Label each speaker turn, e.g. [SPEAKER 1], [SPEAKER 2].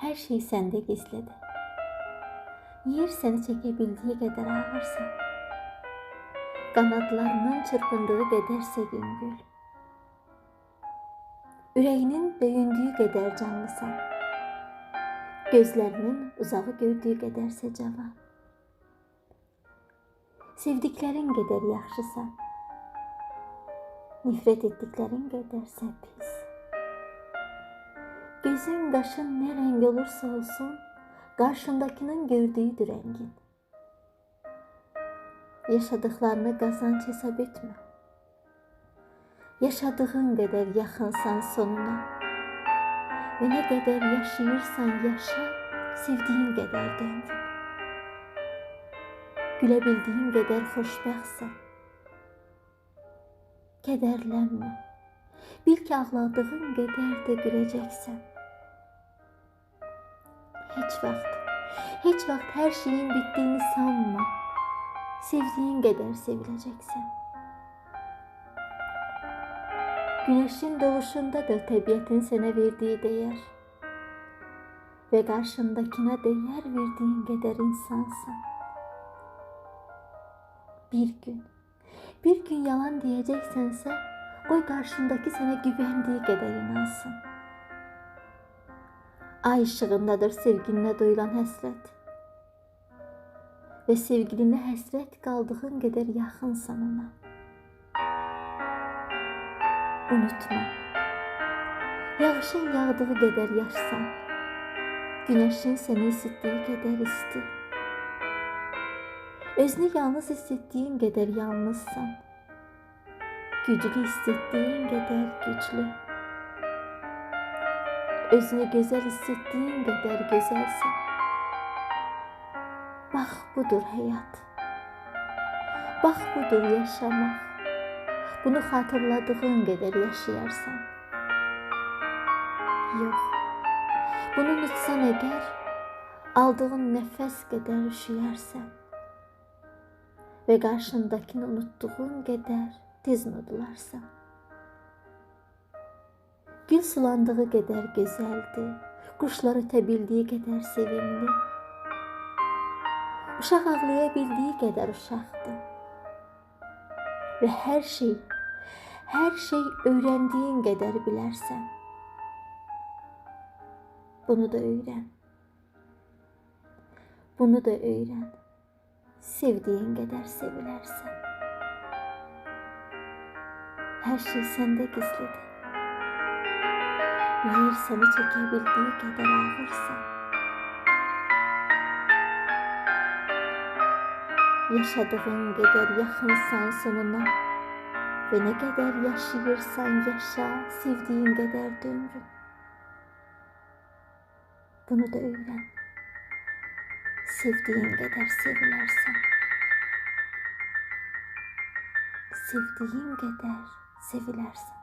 [SPEAKER 1] her şeyi sende gizledi. Yer seni çekebildiği kadar ağırsan. Kanatlarının çırpındığı kadarsa güngül. Ürəyinin döyündüğü kadar canlısan. Gözlerinin uzağı gördüğü kadarsa cavan. Sevdiklerin kadar yaxşısan. Nifret etdiklərin qədərsə pis. Gözün, qaşın nə rəng olursa olsun, qarşındakının gördüyüdür rəngin. Yaşadıklarını qazanc hesab etmə. Yaşadığın qədər yaxınsan sonuna. Və nə qədər yaşayırsan yaşa, sevdiyin qədər dömrün. Gülə bildiyin qədər xoşbəxtsən. Kederlenme. Bil ki ağladığın kadar da güleceksin. Hiç vaxt. Hiç vaxt her şeyin bittiğini sanma. Sevdiğin kadar sevileceksin. Güneşin doğuşunda doğuşundadır təbiətin sənə verdiyi dəyər. Və qarşındakına dəyər verdiyin qədər insansan. Bir gün, bir gün yalan deyəcəksənsə, qoy qarşındakı sənə güvəndiyi qədər inansın. Ay ışığındadır sevgiline duyulan həsrət. Ve sevgiline həsrət qaldığın kadar yaxınsan ona. Unutma. Yağışın yağdığı kadar yaşsan. Güneşin seni isittiği kadar isti. Özünü yalnız hissettiğin kadar yalnızsan. Güclü hissettiğin kadar güçlü. Özünü güzel hissettiğin kadar güzelsin. Bak budur hayat. Bak budur yaşamak. Bunu hatırladığın kadar yaşayarsan. Yok. Bunu unutsan eğer, aldığın nefes kadar üşüyersen ve karşındakini unuttuğun kadar tez unudularsa. Gül sulandığı kadar güzeldi, kuşlar ötebildiği kadar sevimli. Uşaq ağlayabildiği kadar uşaqdı. Ve her şey, her şey öğrendiğin kadar bilərsən. Bunu da öğren. Bunu da öğren sevdiğin kadar sevilersen. Her şey sende gizlidir. Yer seni çekebildiği kadar ağırsa. Yaşadığın kadar yakınsan sonuna ve ne kadar yaşayırsan yaşa, sevdiğin kadar dömrün. Bunu da öğren sevdiğin kadar sevilersen sevdiğin kadar sevilersen